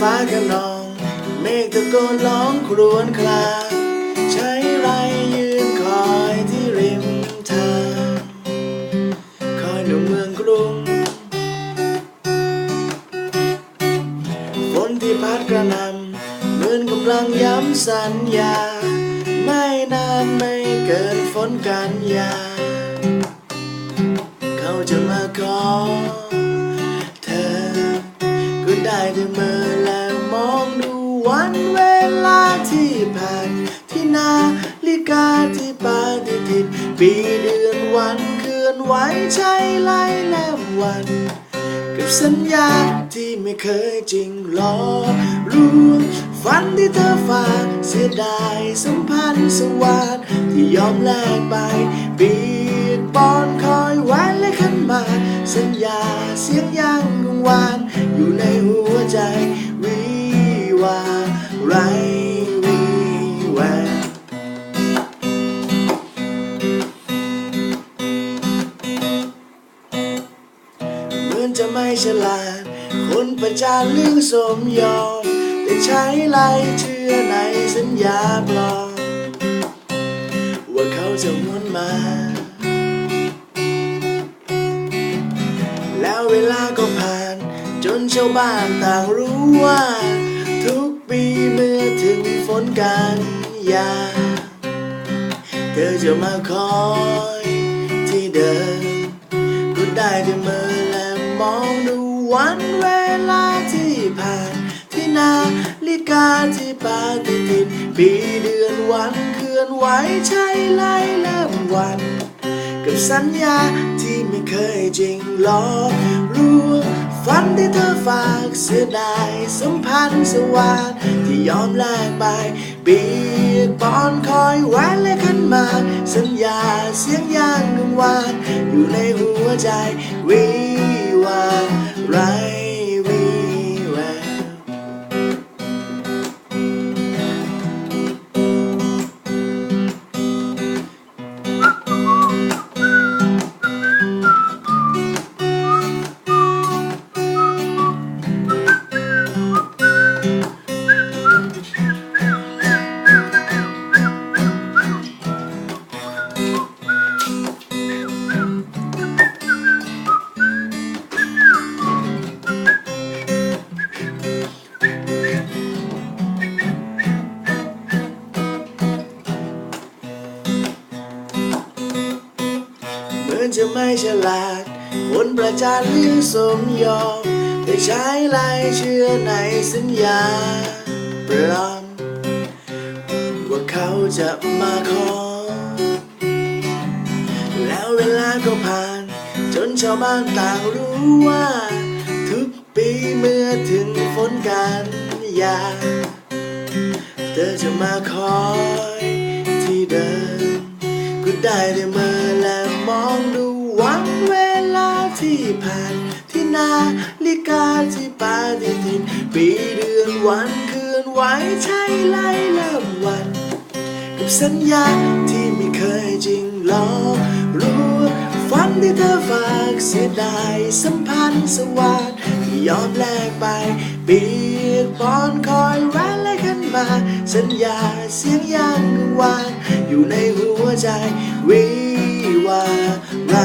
ฟ้ากระนอง เมฆตะโกนร้องครวญครางใช้ไรยืนคอยที่ริมทางคอยหนุ่มเมืองกรุงฝนที่พัดกระหนำเหมือนกำลังย้ำสัญญา ไม่นานไม่เกินฝนกันยา เขาจะมาขอ ได้แต่เมื่อและมองดูวันเวลาที่ผ่านที่นาฬิกาที่ปฏิทินปีเดือนวันเคลื่อนไหวใช่ไล่แลมวัน กับสัญญาที่ไม่เคยจริงหรอรู้ฝันที่เธอฝากเสียดายสัมพันธ์สวาสที่ยอมแลกไปปีกปอนคอยไว้และขันมา สัญญาเสียงยังกังวาน อยู่ในหัวใจวิวาไรวิแววเหมือนจะไม่ฉลาด คนประจานเรื่องสมยอม แต่ใช้ไล่เชื่อในสัญญาปลอมว่าเขาจะหวนมาแล้วเวลาก็ จนชาวบ้านต่างรู้ว่า ทุกปีเมื่อถึงฝนกันยา เธอจะมาคอยที่เดิมก็ได้แต่เมื่อและมองดูวันเวลาที่ผ่านที่นาฬิกาที่ปฏิทินปีเดือนวันเคลื่อนไหวใช่ไล่เริ่มวัน กับสัญญาที่ไม่เคยจริงหรอกรู้ ฝันที่เธอฝากเสียดายสัมพันธ์สวาสที่ยอมแลกไปปีกปอนคอยไว้และขันมา สัญญาเสียงยางกังวานอยู่ในหัวใจวี จะไม่ฉลาด คนประจานเรื่องสมยอมแต่ใช้ลายเชื่อในสัญญาปลอมว่าเขาจะมาขอ แล้วเวลาก็ผ่าน จนชาวบ้านต่างรู้ว่า ทุกปีเมื่อถึงฝนกันยา เธอจะมาคอยที่เดิมก็ได้แต่มื่อและ มองดูวันเวลาที่ผ่าน ที่นาฬิกาที่ปาฏิทิน ปีเดือนวันคืนไหวใช่ไล่เริ่มวัน กับสัญญาที่ไม่เคยจริงหรอกรู้ฝันที่เธอฝากเสียดายสัมพันธ์สวาสที่ยอมแลกไป ปีกปอนคอยแวนและขันมา สัญญาเสียงยังกังวาน อยู่ในหัวใจวิ ว่าไร